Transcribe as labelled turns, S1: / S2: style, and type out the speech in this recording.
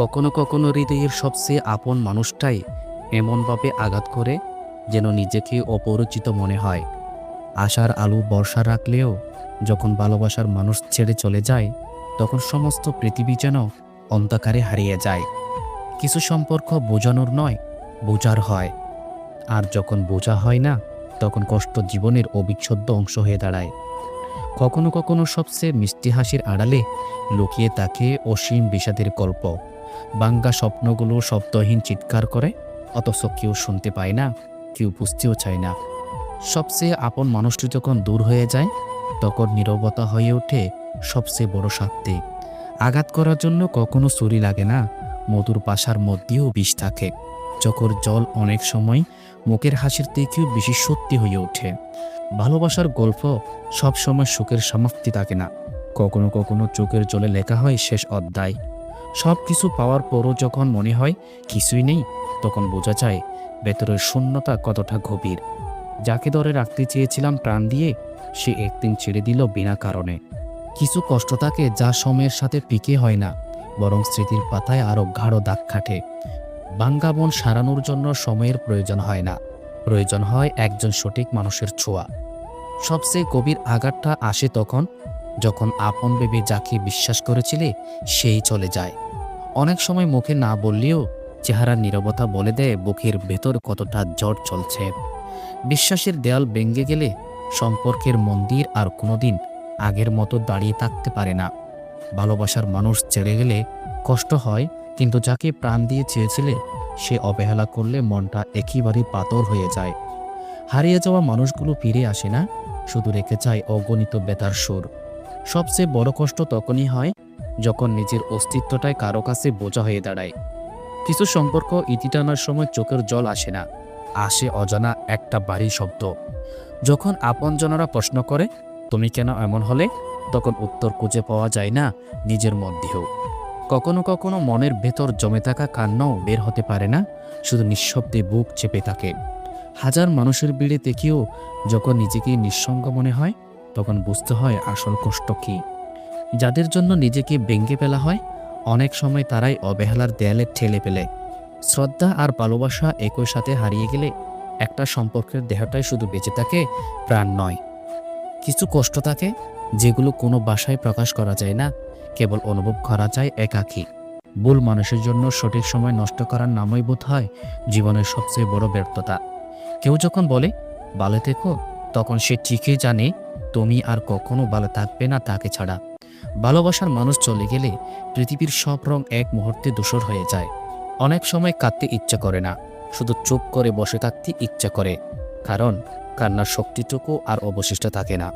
S1: কখনো কখনো হৃদয়ের সবচেয়ে আপন মানুষটাই এমনভাবে আঘাত করে যেন নিজেকে অপরিচিত মনে হয়। আশার আলু বর্ষা রাখলেও যখন ভালোবাসার মানুষ ছেড়ে চলে যায়, তখন সমস্ত পৃথিবী যেন অন্ধকারে হারিয়ে যায়। কিছু সম্পর্ক বোঝানোর নয়, বোঝার হয়। আর যখন বোঝা হয় না, তখন কষ্ট জীবনের অবিচ্ছেদ্য অংশ হয়ে দাঁড়ায়। কখনো কখনো সবচেয়ে মিষ্টি হাসির আড়ালে লুকিয়ে তাকে অসীম বিষাদের গল্প। বাঙ্গা স্বপ্নগুলো শব্দহীন চিৎকার করে, অথচ কেউ শুনতে পায় না, কেউ বুঝতেও চায় না। সবচেয়ে আপন মানুষটি যখন দূর হয়ে যায়, তখন নীরবতা হয়ে ওঠে সবচেয়ে বড় শান্তি আঘাত করার জন্য কখনো ছুরি লাগে না, মধুর পাশার মধ্যেও বিষ থাকে। চোখের জল অনেক সময় মুখের হাসির থেকেও বেশি সত্যি হয়ে ওঠে। ভালোবাসার গল্প সব সময় সুখের সমাপ্তি থাকে না। কখনো কখনো চোখের জলে লেখা হয় শেষ অধ্যায়। সব কিছু পাওয়ার পরও যখন মনে হয় কিছুই নেই, তখন বোঝা যায় ভেতরের শূন্যতা কতটা গভীর। যাকে ধরে রাখতে চেয়েছিলাম প্রাণ দিয়ে, সে একদিন ছেড়ে দিল বিনা কারণে। কিছু কষ্ট থাকে যা সময়ের সাথে পিকে হয় না, বরং স্মৃতির পাতায় আরও গাঢ় দাগ কাটে বাঙ্গা মন সারানোর জন্য সময়ের প্রয়োজন হয় না। প্রয়োজন হয় একজন সঠিক মানুষের ছোঁয়া। সবচেয়ে গভীর আঘাতটা আসে তখন, যখন আপন ভেবে যাকে বিশ্বাস করেছিলে, সেই চলে যায়। অনেক সময় মুখে না বললেও চেহারা নীরবতা বলে দেয় বুকের ভেতর কতটা জ্বর চলছে। বিশ্বাসের দেয়াল ভেঙে গেলে সম্পর্কের মন্দির আর কোনোদিন আগের মতো দাঁড়িয়ে থাকতে পারে না। ভালোবাসার মানুষ ছেড়ে গেলে কষ্ট হয়, কিন্তু যাকে প্রাণ দিয়ে চেয়েছিলে, সে অবহেলা করলে মনটা একেবারেই পাতর হয়ে যায়। হারিয়ে যাওয়া মানুষগুলো ফিরে আসে না, শুধু রেখে যায় অগণিত বেতার সুর। সবচেয়ে বড় কষ্ট তখনই হয় যখন নিজের অস্তিত্বটাই কারও কাছে বোঝা হয়ে দাঁড়ায়। কিছু সম্পর্ক ইতি টানার সময় চোখের জল আসে না। আসে অজানা একটা বাড়ি শব্দ। যখন আপনজনরা প্রশ্ন করে, তুমি কেন এমন হলে? তখন উত্তর খুঁজে পাওয়া যায় না নিজের মধ্যেও। কখনো কখনো মনের ভেতর জমে থাকা কান্নাও বের হতে পারে না, শুধু নিঃশব্দে বুক চেপে থাকে। হাজার মানুষের ভিড়ে দেখেও যখন নিজেকে নিঃসঙ্গ মনে হয়, তখন বুঝতে হয় আসল কষ্ট কী। যাদের জন্য নিজেকে ভেঙে ফেলা হয়, অনেক সময় তারাই অবহেলার দেয়ালে ঠেলে ফেলে। শ্রদ্ধা আর ভালোবাসা একই সাথে হারিয়ে গেলে একটা সম্পর্কের দেহটাই শুধু বেঁচে থাকে, প্রাণ নয়। কিছু কষ্ট থাকে, যেগুলো কোনো বাসায় প্রকাশ করা যায় না, কেবল অনুভব করা যায় একাকী। ভুল মানুষের জন্য সঠিক সময় নষ্ট করার নামই বোধ হয় জীবনের সবচেয়ে বড় ব্যর্থতা। কেউ যখন বলে, ভালো থেকো, তখন সে ঠিকই জানে, তুমি আর কখনো ভালো থাকবে না তাকে ছাড়া। ভালোবাসার মানুষ চলে গেলে পৃথিবীর সব রং এক মুহূর্তে দূষর হয়ে যায়। অনেক সময় কাঁদতে ইচ্ছা করে না, শুধু চুপ করে বসে থাকতে ইচ্ছা করে, কারণ কান্নার শক্তিটুকু আর অবশিষ্ট থাকে না।